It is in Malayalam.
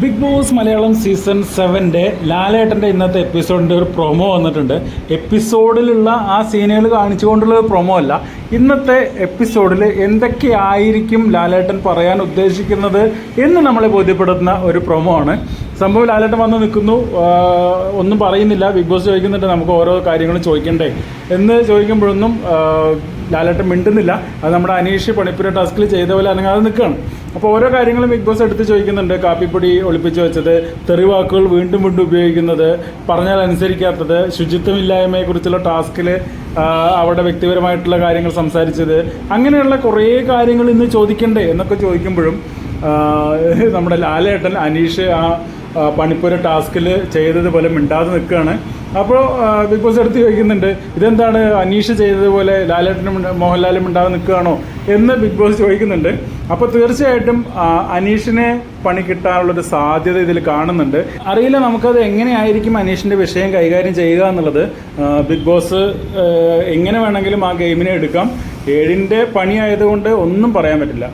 ബിഗ് ബോസ് മലയാളം സീസൺ സെവന്റെ ലാലേട്ടന്റെ ഇന്നത്തെ എപ്പിസോഡിന്റെ ഒരു പ്രൊമോ വന്നിട്ടുണ്ട്. എപ്പിസോഡിലുള്ള ആ സീനുകൾ കാണിച്ചുകൊണ്ടുള്ള പ്രൊമോ അല്ല. ഇന്നത്തെ എപ്പിസോഡിൽ എന്തൊക്കെയായിരിക്കും ലാലേട്ടൻ പറയാൻ ഉദ്ദേശിക്കുന്നത് എന്ന് നമ്മളെ ബോധ്യപ്പെടുത്തുന്ന ഒരു പ്രൊമോ ആണ്. സംഭവം ലാലേട്ടൻ വന്ന് നിൽക്കുന്നു. ഒന്നും പറയുന്നില്ല. ബിഗ് ബോസ് ചോദിക്കുന്നുണ്ട്. നമുക്ക് ഓരോ കാര്യങ്ങളും ചോദിക്കണ്ടേ എന്ന് ചോദിക്കുമ്പോഴൊന്നും ലാലേട്ടൻ മിണ്ടുന്നില്ല. അത് നമ്മുടെ അനീഷ് പണിപ്പുര ടാസ്കിൽ ചെയ്ത പോലെ അനങ്ങാതെ നിൽക്കുകയാണ്. അപ്പോൾ ഓരോ കാര്യങ്ങളും ബിഗ് ബോസ് എടുത്ത് ചോദിക്കുന്നുണ്ട്. കാപ്പിപ്പൊടി ഒളിപ്പിച്ച് വെച്ചത് തെറിവാക്കുകൾ വീണ്ടും വീണ്ടും ഉപയോഗിക്കുന്നത് പറഞ്ഞാൽ അനുസരിക്കാത്തത് ശുചിത്വമില്ലായ്മയെക്കുറിച്ചുള്ള ടാസ്കിൽ അവിടെ വ്യക്തിപരമായിട്ടുള്ള കാര്യങ്ങൾ സംസാരിച്ചത് അങ്ങനെയുള്ള കുറേ കാര്യങ്ങൾ ഇന്ന് ചോദിക്കണ്ടേ എന്നൊക്കെ ചോദിക്കുമ്പോഴും നമ്മുടെ ലാലേട്ടൻ അനീഷ് ആ പണിപ്പുര ടാസ്കിൽ ചെയ്തതുപോലെ മിണ്ടാതെ നിൽക്കുകയാണ്. അപ്പോൾ ബിഗ് ബോസ് എടുത്ത് ചോദിക്കുന്നുണ്ട് ഇതെന്താണ് അനീഷ് ചെയ്തതുപോലെ ലാലേട്ടനും മോഹൻലാലും മിണ്ടാതെ നിൽക്കുകയാണോ? എന്ന് ബിഗ് ബോസ് ചോദിക്കുന്നുണ്ട്. അപ്പോൾ തീർച്ചയായിട്ടും അനീഷിനെ പണി കിട്ടാനുള്ളൊരു സാധ്യത ഇതിൽ കാണുന്നുണ്ട്. അറിയില്ല നമുക്കത് എങ്ങനെയായിരിക്കും അനീഷിന്റെ വിഷയം കൈകാര്യം ചെയ്യുക എന്നുള്ളത്. ബിഗ് ബോസ് എങ്ങനെ വേണമെങ്കിലും ആ ഗെയിമിനെ എടുക്കാം. ഏഴിന്റെ പണിയായതുകൊണ്ട് ഒന്നും പറയാൻ പറ്റില്ല.